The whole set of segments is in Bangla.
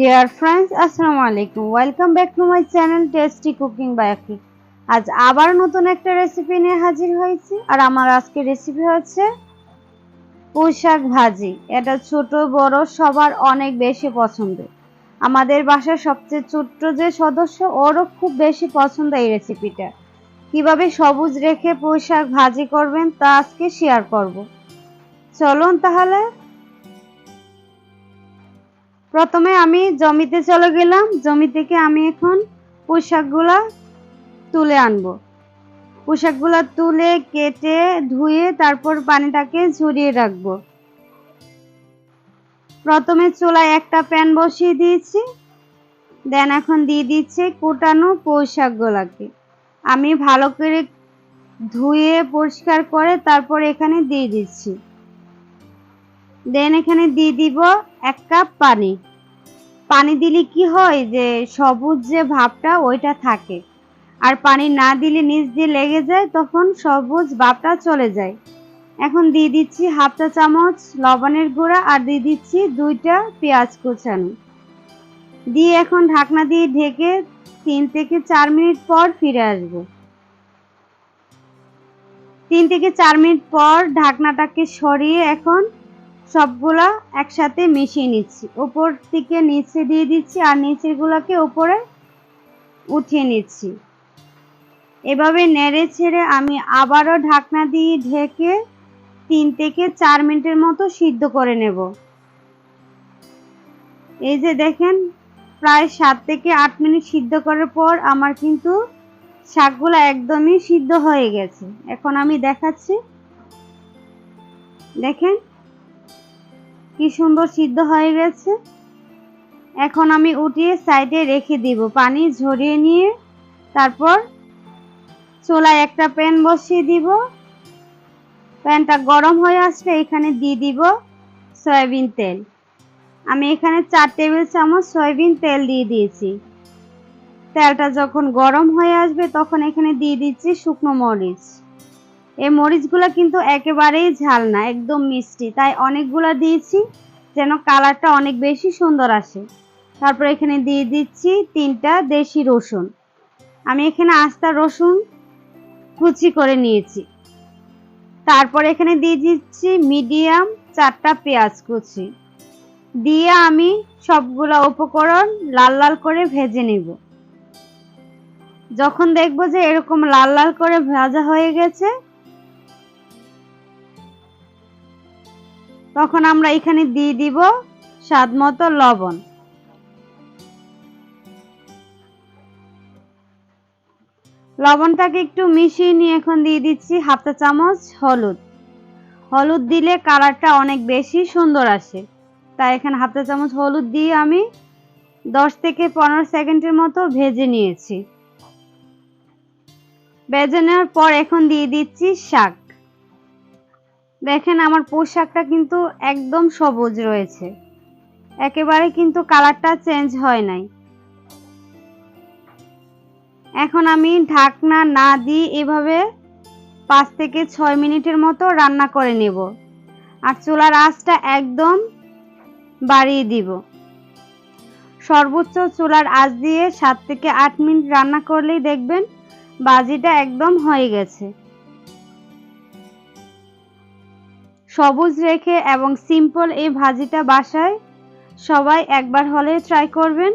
ডিয়ার ফ্রেন্ডস আসসালামু আলাইকুম welcome back to my channel tasty cooking by Aki আজ আবার নতুন একটা রেসিপি নিয়ে হাজির হয়েছি। আর আমার আজকে রেসিপি হচ্ছে পুঁইশাক ভাজি। এটা ছোট, বড়, সবার অনেক বেশি পছন্দ আমাদের বাসার সবচেয়ে ছোট্ট যে সদস্য, ওরও খুব বেশি পছন্দ এই রেসিপিটা কীভাবে সবুজ রেখে পুঁইশাক ভাজি করবেন তা আজকে শেয়ার করব। চলুন তাহলে প্রথমে আমি জমিতে চলে গেলাম। জমি থেকে আমি এখন পোশাকগুলা তুলে আনব। পোশাকগুলা তুলে কেটে ধুয়ে তারপর পানিটাকে ঝরিয়ে রাখব। প্রথমে চুলায় একটা প্যান বসিয়ে দিয়েছি। দেন এখন দিয়ে দিচ্ছে কুটানো পোশাকগুলাকে। আমি ভালো করে ধুয়ে, পরিষ্কার করে তারপর এখানে দিয়ে দিচ্ছি। দেন এখানে দিয়ে দিব এক কাপ পানি। পানি দিলে কি হয় যে সবুজ যে ভাবটা ওইটা থাকে। আর পানি না দিলে নিচ দিয়ে লেগে যায় তখন সবুজ ভাবটা চলে যায়। এখন দিয়ে দিচ্ছি হাফ চা চামচ লবণের গুঁড়া আর দিয়ে দিচ্ছি দুইটা পেঁয়াজ কুচানো। দিয়ে এখন ঢাকনা দিয়ে ঢেকে তিন থেকে চার মিনিট পর ফিরে আসব। তিন থেকে চার মিনিট পর ঢাকনাটাকে সরিয়ে এখন সবগুলা একসাথে মিশিয়ে নিচ্ছি। ওপর থেকে নিচে দিয়ে দিচ্ছি আর নিচের গুলাকে ওপরে উঠিয়ে নিচ্ছি। এভাবে নেড়ে ছেড়ে আমি আবারও ঢাকনা দিয়ে ঢেকে তিন থেকে চার মিনিটের মতো সিদ্ধ করে নেব। এই যে দেখেন, প্রায় সাত থেকে আট মিনিট সিদ্ধ করার পর আমার কিন্তু শাকগুলো একদমই সিদ্ধ হয়ে গেছে। এখন আমি দেখাচ্ছি। দেখেন কি সুন্দর সিদ্ধ হয়ে গেছে। এখন আমি উঠিয়ে সাইডে রেখে দিব। পানি ঝরিয়ে নিয়ে তারপর চোলায় একটা প্যান বসিয়ে দিব। প্যানটা গরম হয়ে আসলে এখানে দিয়ে দিব সয়াবিন তেল। আমি এখানে চার টেবিল চামচ সয়াবিন তেল দিয়ে দিয়েছি। তেলটা যখন গরম হয়ে আসবে তখন এখানে দিয়ে দিচ্ছি শুকনো মরিচ। এই মরিচগুলো কিন্তু একেবারেই ঝাল না, একদম মিষ্টি। তাই অনেকগুলো দিয়েছি, যেন কালারটা অনেক বেশি সুন্দর আসে। তারপর এখানে দিয়ে দিচ্ছি তিনটা দেশি রসুন। আমি এখানে আস্তা রসুন কুচি করে নিয়েছি। তারপর এখানে দিয়ে দিচ্ছি মিডিয়াম চারটা পেঁয়াজ কুচি। দিয়ে আমি সবগুলো উপকরণ লাল লাল করে ভেজে নেব। যখন দেখব যে এরকম লাল লাল করে ভাজা হয়ে গেছে তখন আমরা এখানে দিয়ে দিব স্বাদ মতো লবণ। লবণটাকে একটু মিশিয়ে নিয়ে এখন দিয়ে দিচ্ছি হাফটা চামচ হলুদ। হলুদ দিলে কালারটা অনেক বেশি সুন্দর আসে। তাই এখানে হাফটা চামচ হলুদ দিয়ে আমি দশ থেকে পনেরো সেকেন্ডের মতো ভেজে নিয়েছি। ভেজে নেওয়ার পর এখন দিয়ে দিচ্ছি শাক। দেখেন আমার পোশাকটা কিন্তু একদম সবুজ রয়েছে। একেবারে কিন্তু কালারটা চেঞ্জ হয় নাই। এখন আমি ঢাকনা না দিয়ে এভাবে পাঁচ থেকে ছয় মিনিটের মতো রান্না করে নেব। আর চুলার আঁচটা একদম বাড়িয়ে দিব। সর্বোচ্চ চুলার আঁচ দিয়ে সাত থেকে আট মিনিট রান্না করলেই দেখবেন বাজিটা একদম হয়ে গেছে। সবুজ রেখে এবং সিম্পল এই ভাজিটা বাসায় সবাই একবার হলে ট্রাই করবেন।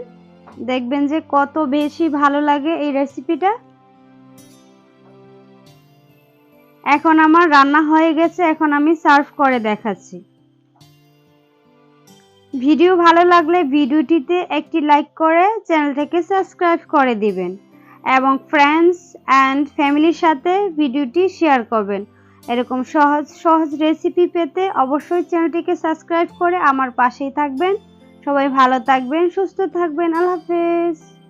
দেখবেন যে কত বেশি ভালো লাগে এই রেসিপিটা এখন আমার রান্না হয়ে গেছে, এখন আমি সার্ভ করে দেখাচ্ছি। ভিডিও ভালো লাগলে ভিডিওটিতে একটি লাইক করে চ্যানেলটাকে সাবস্ক্রাইব করে দিবেন এবং ফ্রেন্ডস অ্যান্ড ফ্যামিলির সাথে ভিডিওটি শেয়ার করবেন। এরকম সহজ সহজ রেসিপি পেতে অবশ্যই চ্যানেলটিকে সাবস্ক্রাইব করে আমার পাশেই থাকবেন। সবাই ভালো থাকবেন, সুস্থ থাকবেন। আল্লাহ হাফেজ।